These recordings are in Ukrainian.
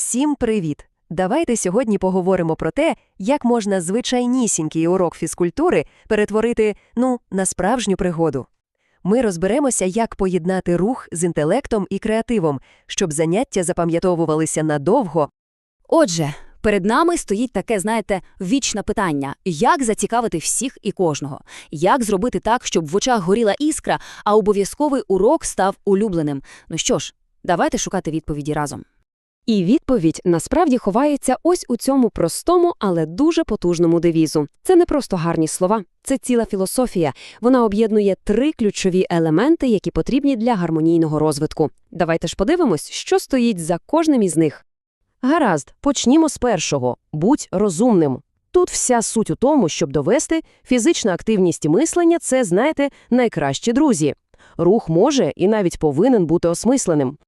Всім привіт! Давайте сьогодні поговоримо про те, як можна звичайнісінький урок фізкультури перетворити, ну, на справжню пригоду. Ми розберемося, як поєднати рух з інтелектом і креативом, щоб заняття запам'ятовувалися надовго. Отже, перед нами стоїть таке, знаєте, вічне питання: як зацікавити всіх і кожного? Як зробити так, щоб в очах горіла іскра, а обов'язковий урок став улюбленим? Ну що ж, давайте шукати відповіді разом. І відповідь насправді ховається ось у цьому простому, але дуже потужному девізу. Це не просто гарні слова, це ціла філософія. Вона об'єднує три ключові елементи, які потрібні для гармонійного розвитку. Давайте ж подивимось, що стоїть за кожним із них. Гаразд, почнімо з першого. Будь розумним. Тут вся суть у тому, щоб довести, фізична активність і мислення – це, знаєте, найкращі друзі. Рух може і навіть повинен бути осмисленим.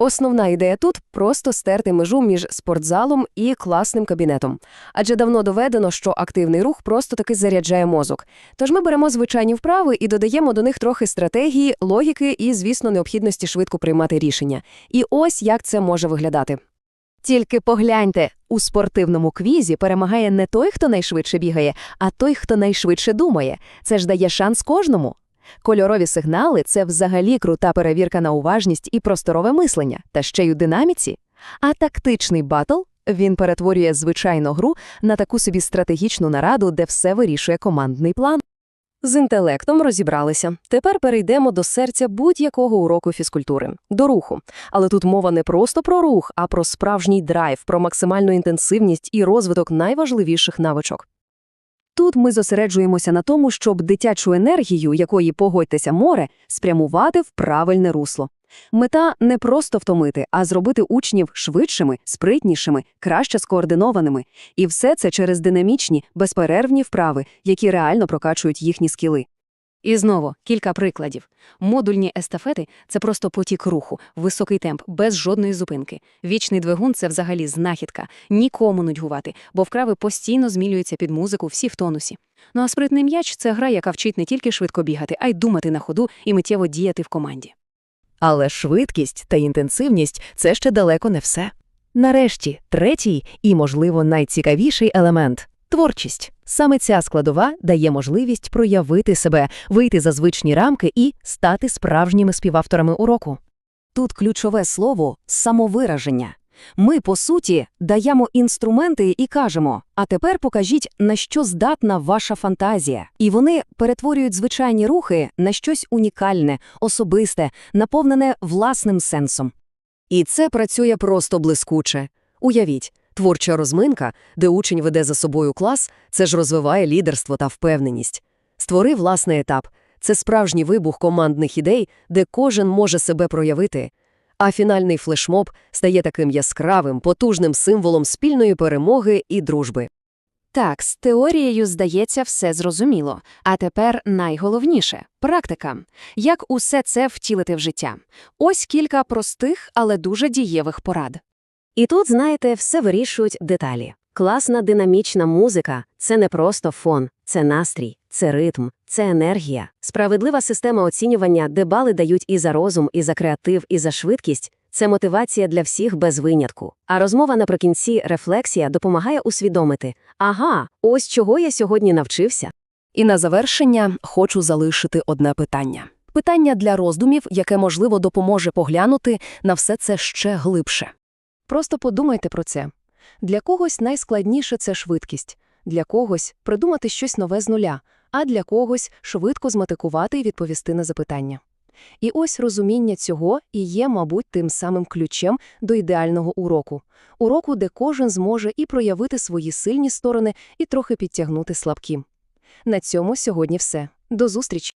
Основна ідея тут просто стерти межу між спортзалом і класним кабінетом. Адже давно доведено, що активний рух просто таки заряджає мозок. Тож ми беремо звичайні вправи і додаємо до них трохи стратегії, логіки і, звісно, необхідності швидко приймати рішення. І ось як це може виглядати. Тільки погляньте, у спортивному квізі перемагає не той, хто найшвидше бігає, а той, хто найшвидше думає. Це ж дає шанс кожному. Кольорові сигнали це взагалі крута перевірка на уважність і просторове мислення, та ще й у динаміці. А тактичний батл він перетворює звичайну гру на таку собі стратегічну нараду, де все вирішує командний план. З інтелектом розібралися. Тепер перейдемо до серця будь-якого уроку фізкультури – до руху. Але тут мова не просто про рух, а про справжній драйв, про максимальну інтенсивність і розвиток найважливіших навичок. Тут ми зосереджуємося на тому, щоб дитячу енергію, якої погодьтеся море, спрямувати в правильне русло. Мета не просто втомити, а зробити учнів швидшими, спритнішими, краще скоординованими. І все це через динамічні, безперервні вправи, які реально прокачують їхні скіли. І знову кілька прикладів. Модульні естафети це просто потік руху, високий темп, без жодної зупинки. Вічний двигун це взагалі знахідка, нікому нудьгувати, бо вкрави постійно змілюються під музику, всі в тонусі. Ну а спритний м'яч це гра, яка вчить не тільки швидко бігати, а й думати на ходу і миттєво діяти в команді. Але швидкість та інтенсивність це ще далеко не все. Нарешті, третій і, можливо, найцікавіший елемент творчість. Саме ця складова дає можливість проявити себе, вийти за звичні рамки і стати справжніми співавторами уроку. Тут ключове слово самовираження. Ми, по суті, даємо інструменти і кажемо: а тепер покажіть, на що здатна ваша фантазія. І вони перетворюють звичайні рухи на щось унікальне, особисте, наповнене власним сенсом. І це працює просто блискуче. Уявіть, творча розминка, де учень веде за собою клас, це ж розвиває лідерство та впевненість. Створи власний етап. Це справжній вибух командних ідей, де кожен може себе проявити. А фінальний флешмоб стає таким яскравим, потужним символом спільної перемоги і дружби. Так, з теорією, здається, все зрозуміло. А тепер найголовніше практика. Як усе це втілити в життя? Ось кілька простих, але дуже дієвих порад. І тут, знаєте, все вирішують деталі. Класна динамічна музика це не просто фон, це настрій, це ритм, це енергія. Справедлива система оцінювання, де бали дають і за розум, і за креатив, і за швидкість. Це мотивація для всіх без винятку. А розмова наприкінці рефлексія допомагає усвідомити: ага, ось чого я сьогодні навчився. І на завершення хочу залишити одне питання. Питання для роздумів, яке, можливо, допоможе поглянути на все це ще глибше. Просто подумайте про це. Для когось найскладніше це швидкість, для когось придумати щось нове з нуля, а для когось швидко змотикувати і відповісти на запитання. І ось розуміння цього і є, мабуть, тим самим ключем до ідеального уроку. Уроку, де кожен зможе і проявити свої сильні сторони, і трохи підтягнути слабкі. На цьому сьогодні все. До зустрічі!